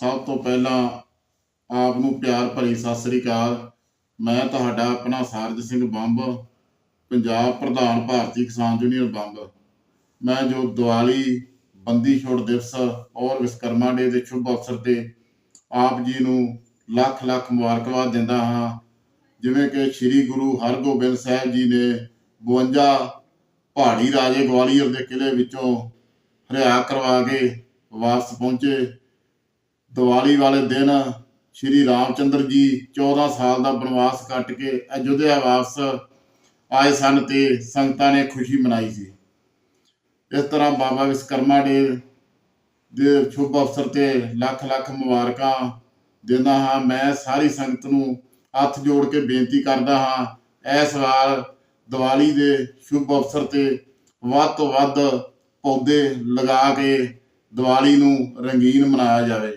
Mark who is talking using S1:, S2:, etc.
S1: ਸਭ ਤੋਂ ਪਹਿਲਾਂ ਆਪ ਨੂੰ ਪਿਆਰ ਭਰੀ ਸਤਿ ਸ੍ਰੀ ਅਕਾਲ। ਮੈਂ ਤੁਹਾਡਾ ਆਪਣਾ ਸਾਰਜ ਸਿੰਘ ਬੰਬ, ਪੰਜਾਬ ਪ੍ਰਧਾਨ ਭਾਰਤੀ ਕਿਸਾਨ ਯੂਨੀਅਨ ਬੰਬ। ਮੈਂ ਜੋ ਦੀਵਾਲੀ, ਬੰਦੀ ਛੋੜ ਦਿਵਸ ਔਰ ਵਿਸ਼ਕਰਮਾ ਡੇ ਦੇ ਸ਼ੁਭ ਅਵਸਰ ਤੇ ਆਪ ਜੀ ਨੂੰ ਲੱਖ ਲੱਖ ਮੁਬਾਰਕਬਾਦ ਦਿੰਦਾ ਹਾਂ। ਜਿਵੇਂ ਕਿ ਸ੍ਰੀ ਗੁਰੂ ਹਰਗੋਬਿੰਦ ਸਾਹਿਬ ਜੀ ਨੇ 52 ਪਹਾੜੀ ਰਾਜੇ ਗਵਾਲੀਅਰ ਦੇ ਕਿਲੇ ਵਿੱਚੋਂ ਹਰਿਆ ਕਰਵਾ ਕੇ ਵਾਪਸ ਪਹੁੰਚੇ। ਦੀਵਾਲੀ ਵਾਲੇ ਦਿਨ ਸ਼੍ਰੀ ਰਾਮਚੰਦਰ ਜੀ 14 ਸਾਲ ਦਾ ਬਨਵਾਸ ਕੱਟ ਕੇ ਅਯੁੱਧਿਆ ਵਾਪਸ ਆਏ ਸਨ ਤੇ ਸੰਗਤਾਂ ਨੇ ਖੁਸ਼ੀ ਮਨਾਈ ਸੀ। ਇਸ ਤਰ੍ਹਾਂ ਬਾਬਾ ਵਿਸ਼ਕਰਮਾ ਡੇ ਦੇ ਸ਼ੁਭ ਅਵਸਰ ਤੇ ਲੱਖ ਲੱਖ ਮੁਬਾਰਕਾਂ ਦਿੰਦਾ ਹਾਂ। ਮੈਂ ਸਾਰੀ ਸੰਗਤ ਨੂੰ ਹੱਥ ਜੋੜ ਕੇ ਬੇਨਤੀ ਕਰਦਾ ਹਾਂ, ਇਸ ਵਾਰ ਦੀਵਾਲੀ ਦੇ ਸ਼ੁਭ ਅਵਸਰ ਤੇ ਵੱਧ ਤੋਂ ਵੱਧ ਪੌਦੇ ਲਗਾ ਕੇ ਦੀਵਾਲੀ ਨੂੰ ਰੰਗੀਨ ਮਨਾਇਆ ਜਾਵੇ।